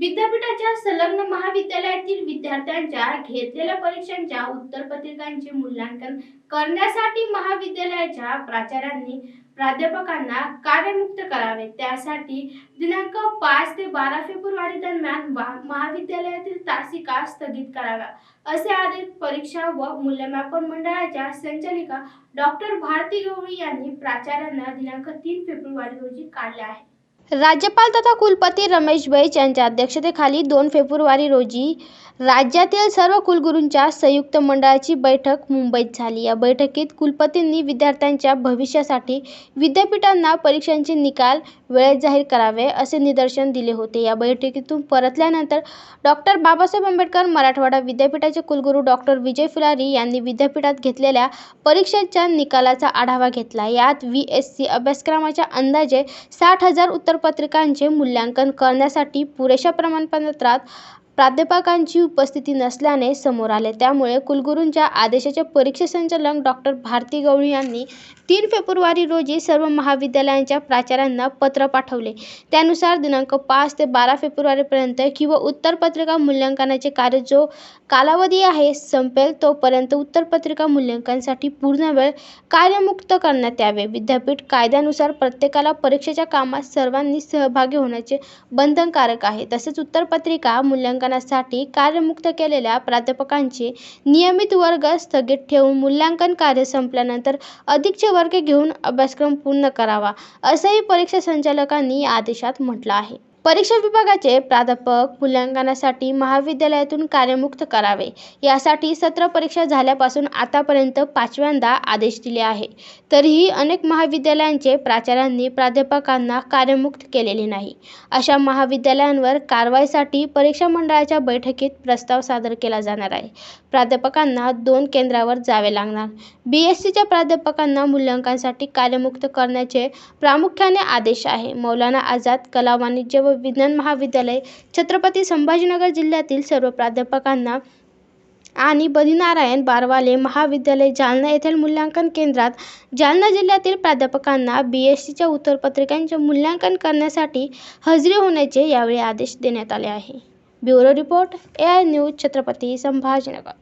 विद्यापीठाच्या संलग्न महाविद्यालयातील विद्यार्थ्यांच्या घेतलेल्या परीक्षांच्या उत्तरपत्रिकांचे मूल्यांकन करण्यासाठी महाविद्यालयाच्या प्राचार्यांनी प्राध्यापकांना कार्यमुक्त करावे. त्यासाठी दिनांक पाच ते बारा फेब्रुवारी दरम्यान वा- महाविद्यालयातील तासिका स्थगित कराव्या. असे आदेश परीक्षा व मूल्यमापन मंडळाच्या संचालिका डॉक्टर भारती गवळी यांनी प्राचार्यांना दिनांक तीन फेब्रुवारी रोजी काढले आहे. राज्यपाल तथा कुलपती रमेश बैच यांच्या अध्यक्षतेखाली दोन फेब्रुवारी रोजी राज्यातील सर्व कुलगुरूंच्या संयुक्त मंडळाची बैठक मुंबईत झाली. या बैठकीत कुलपतींनी विद्यार्थ्यांच्या भविष्यासाठी विद्यापीठांना परीक्षांचे निकाल वेळेत जाहीर करावे असे निदर्शन दिले होते. या बैठकीतून परतल्यानंतर डॉक्टर बाबासाहेब आंबेडकर मराठवाडा विद्यापीठाचे कुलगुरू डॉक्टर विजय फुलारी यांनी विद्यापीठात घेतलेल्या परीक्षेच्या निकालाचा आढावा घेतला. यात व्ही एस सी अभ्यासक्रमाच्या अंदाजे साठ हजार उत्तर उत्तरपत्रिकांचे मूल्यांकन करण्यासाठी पुरेशा प्रमाणपत्रात प्राध्यापकांची उपस्थिती नसल्याने समोर आले. त्यामुळे कुलगुरूंच्या आदेशाचे परीक्षा संचालक डॉक्टर भारती गवळी यांनी तीन फेब्रुवारी रोजी सर्व महाविद्यालयांच्या प्राचार्यांना पत्र पाठवले. त्यानुसार दिनांक पाच ते बारा फेब्रुवारीपर्यंत किंवा उत्तरपत्रिका मूल्यांकनाचे कार्य जो कालावधी आहे संपेल तोपर्यंत उत्तरपत्रिका मूल्यांकनासाठी पूर्ण वेळ कार्यमुक्त करण्यात यावे. विद्यापीठ कायद्यानुसार प्रत्येकाला परीक्षेच्या कामात सर्वांनी सहभागी होण्याचे बंधनकारक आहे. तसेच उत्तरपत्रिका मूल्यांकनासाठी कार्यमुक्त केलेल्या प्राध्यापकांचे नियमित वर्ग स्थगित ठेवून मूल्यांकन कार्य संपल्यानंतर अधिकचे वर्ग घेऊन अभ्यासक्रम पूर्ण करावा असंही परीक्षा संचालकांनी आदेशात म्हटलं आहे. परीक्षा विभागाचे प्राध्यापक मूल्यांकनासाठी महाविद्यालयातून कार्यमुक्त करावे. यासाठी सत्र परीक्षा झाल्यापासून आतापर्यंत पाचव्यांदा आदेश दिले आहे. तरीही अनेक महाविद्यालयांचे प्राचार्यांनी प्राध्यापकांना कार्यमुक्त केलेले नाही. अशा महाविद्यालयांवर कारवाईसाठी परीक्षा मंडळाच्या बैठकीत प्रस्ताव सादर केला जाणार आहे. प्राध्यापकांना दोन केंद्रावर जावे लागणार. बी एस सीच्या प्राध्यापकांना मूल्यांकनासाठी कार्यमुक्त करण्याचे प्रामुख्याने आदेश आहे. मौलाना आझाद कला वाणिज्य व विज्ञान महाविद्यालय छत्रपती संभाजीनगर जिल्ह्यातील सर्व प्राध्यापकांना आणि बदिनारायण बारवाले महाविद्यालय जालना येथील मूल्यांकन केंद्रात जालना जिल्ह्यातील प्राध्यापकांना बी एस सीच्या उत्तरपत्रिकांचे मूल्यांकन करण्यासाठी हजेरी होण्याचे यावेळी आदेश देण्यात आले आहे. Bureau report A I news Chhatrapati Sambhajinagar.